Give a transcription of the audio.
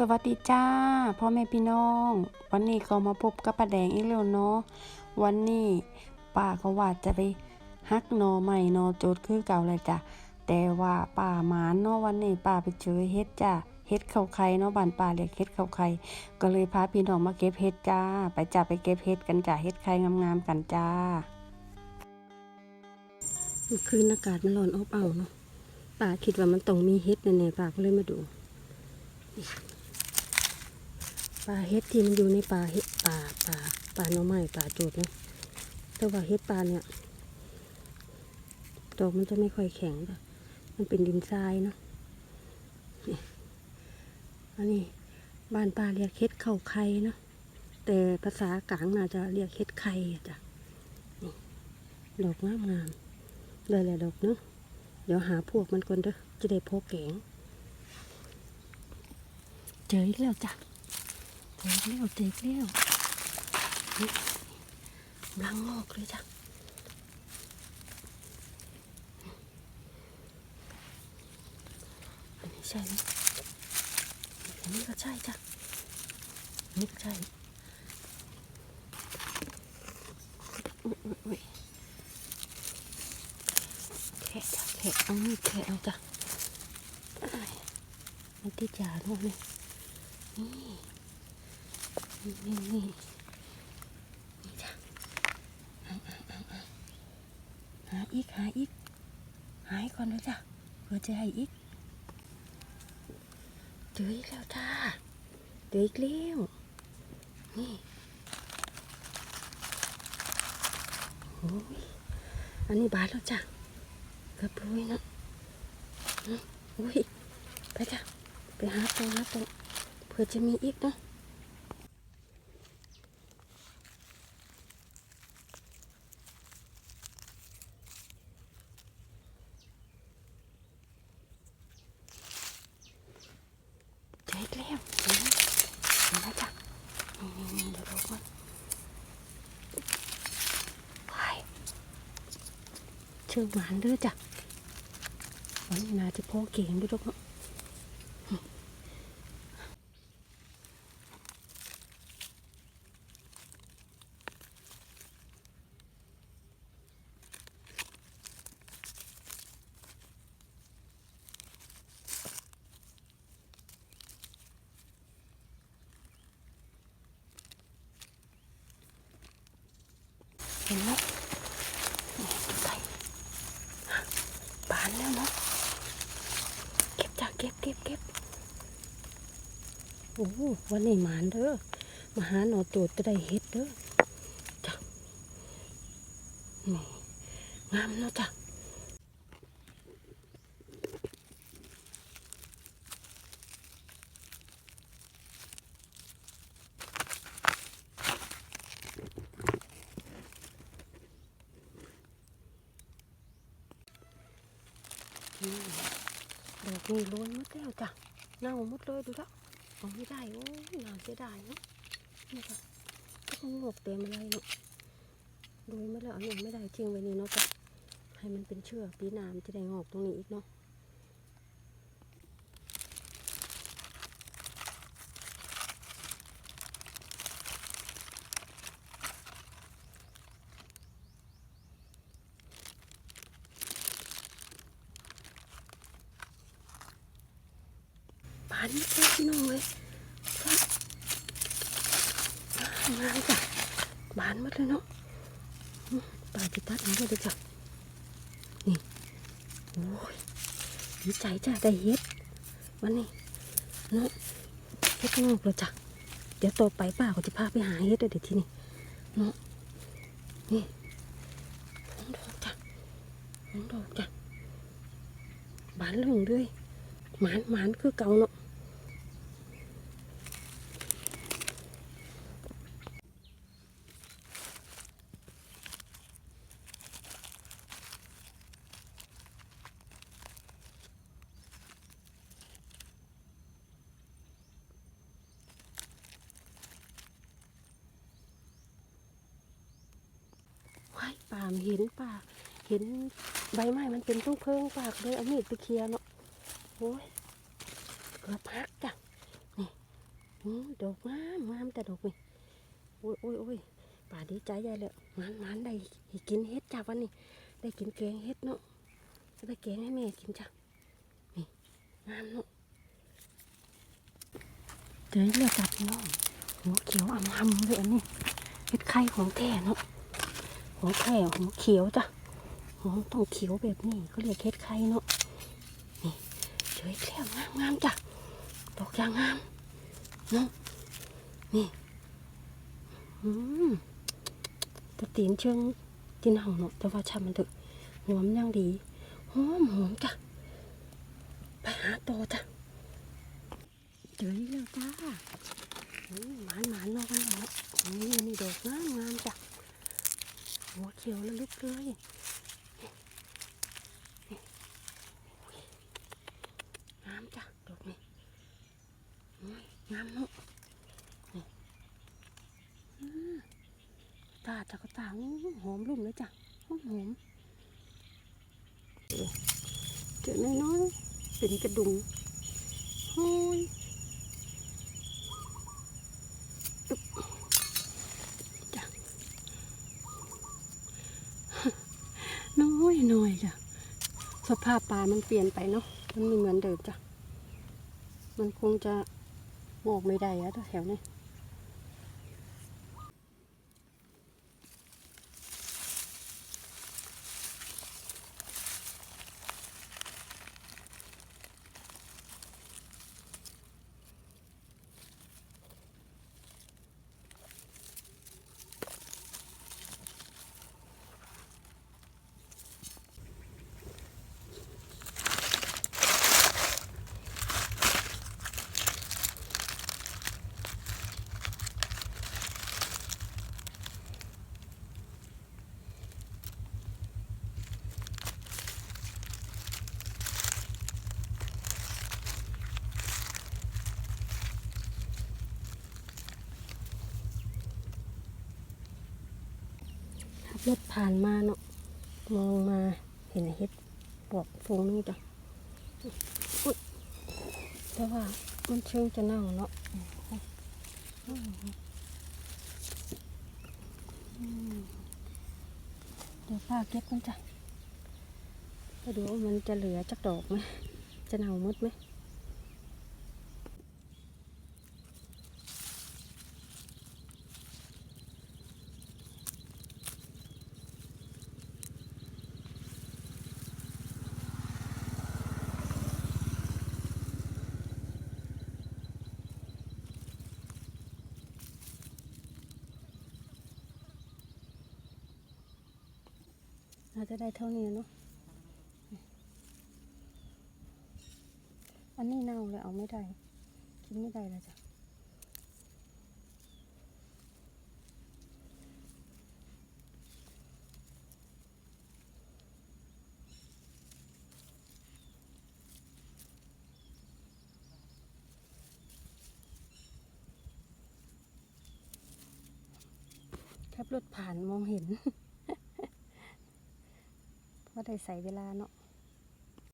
สวัสดีจ้าพ่อแม่พี่น้อง วันนี้ก็มาพบกับป้าแดงอีกแล้วเนาะวันนี้ป้าก็ว่าจะไปฮักนอใหม่นอโจดคือเก่าเลยจ้ะแต่ว่าป้าหมานเนาะวันนี้ป้าไปเจอเฮ็ดจ้าเฮ็ดเข้าไข่เนาะบ้านป้าเรียกเฮ็ดเข้าไข่ก็เลยพาพี่น้องมาเก็บเฮ็ดจ้า ไปจ้าไปเก็บเฮ็ดกันจ้าเฮ็ดไข่งามๆกันจ้าคืนอากาศมันร้อนอบอ้าวเนาะป้าคิดว่ามันต้องมีเฮ็ดแน่ๆป้าก็เลยมาดู ปลาเฮ็ดที่มันอยู่ในปลาเฮ็ดปลาปลาปลาหน่อไม้ปลาโจดนะแต่ว่าเฮ็ดปลาเนี่ยดอกมันจะไม่ค่อยแข็งมันเป็นดินทรายเนาะอันนี้บ้านปลาเรียกเฮ็ดเข่าไข่เนาะแต่ภาษากลางน่าจะเรียกเฮ็ดไข่จ้ะนี่ดอกงามงามเลยแหละดอกเนาะเดี๋ยวหาพวกมันก่อนเด้อจะได้พกแกงเจออีกแล้วจ้ะ เจ๊กเลี้ยวเจ๊กเลี้ยวนี่บลังงอกเลยจ้ะอันนี้ใช่ไหมอันนี้ก็ใช่จ้ะอันนี้ก็ใช่แขะจ้ะแค่เอามีดแคเอาจ้ะเอ้ยมันติดยาด้วยนี่ นี่นี่นี่นี่จ้ะเอาอาเอาเอาหาอีกหาอีกหายก่อนนะจ้ะเพื่อจะให้อีกเจออีกแล้วจ้าเจออีกแล้วนี่โอ้ยอันนี้บาทแล้วจ้ะกือบร้ยนะอุ้ยไปจ้ะไปหาตัวหาตัวเพื่อจะมีอีกเนาะ เจออีกแล้วเห็นไหมเห็นไหมจ๊ะนี่นี่นี่เดี๋ยวดูมันไปเชื่อหวานเด้อจ้ะวันนี้นาจะพ่อเก่งด้วยลูกเนเห็นไหมนี่ไก่บานแล้วเนาะเก็บจ้ะเก็บเก็บเก็บ โอ้วันนี้หมานเด้อมาหาหนอโจดจะได้เฮ็ดเด้อจ้ะนี่งามเนาะจ้ะดอกนี่ล้นมดแล้วจ้ะเน่าหมดเลยดูแล้ว เอาไม่ได้โอ้ยน่าเสียดายเนาะนี่ค่ะก็คงงอกเต็มอะไรเนาะโดยไม่แล้เอันนี้ไม่ได้จริงไว้นี่เนาะจ้ะให้มันเป็นเชือกปีน้ำจะได้งอกตรงนี้อีกเนาะานนี่เพี่น้องเลยมาจ้ะบานหมดเลยเนาะปลาจิตัดนนี้เลยจ้ะนี่โอ้ยดีใจจ้ะได้เฮ็ดวันนี้เนาะเฮ็ดงอกแล้วจ้ะเดี๋ยวต่อไปป้าก็จะพาไปหาเฮ็ดเลยเดี๋ยวทีนี้เนาะนี่สองดอกจ้ะสองดอกจ้ะบานเหลืองด้วยหมานหมานคือเก่าเนาะ ว้ามเห็นป่า เห็นใบไม้มันเป็นตุ้งเพิงปากเลยเอามีดไปเคลียร์เนาะโอ้ยเกือบหักจ้ะนี่ดอกงามงามแต่ดอกนี่โอ้ยโอ้ยโอ้ยป่าดีใจใหญ่เลยมันมันได้กินเฮ็ดจ้าวันนี้ได้กินแกงเฮ็ดเนาะจะไปแกงให้แม่กินจ้ะนี่งามเนาะเจอเลือดจับพี่น้องหัวเขียวอ่ำหำเลยอันนี้เฮ็ดไข่ของแท้เนาะ หัวแท้หัวเขียวจ้ะหัวต้องเขียวแบบนี้เขาเรียกเฮ็ดไข่เนาะนี่เจออีกแล้วงามงามจ้ะดอกยางงามเนาะนี่อืมตะตีนเชิงตีนห่าเนาะแต่ว่าช่ามันเถอะหอมยังดีหอมหอมจ้ะไปหาโตอจ้ะเจออีกแล้วจ้าหมานหมานรอกันเนาะนี่นี่ดอกงามงามจ้ะ หัวเขียวแล้วลึกเลยนี่นี่งามจ้ะดอกนี้งามเนาะตาจักรตาหอมรุ่มเลยจ้ะหอมหอมเจอน้อยๆเป็นกระดุมโอ้ย น้อยน้อยจ้ะ สภาพปลามันเปลี่ยนไปเนาะ มันไม่เหมือนเดิมจ้ะ มันคงจะบอกไม่ได้อะแถวนี้ บรถผ่านมาเนาะมองมาเห็นเห็ดปวกฟงนึงจ้ะอุ๊ยแต่ว่ามันเชิงจะเน่าเนาะเดี๋ยวป้าเก็บมันจ้ะไปดูว่ามันจะเหลือจักดอกไหมจะเน่าหมดไหม น่าจะได้เท่านี้เนาะ อันนี้เน่าเลยเอาไม่ได้ กินไม่ได้แล้วจ้ะขับรถผ่านมองเห็น ได้ใส่เวลาเนาะ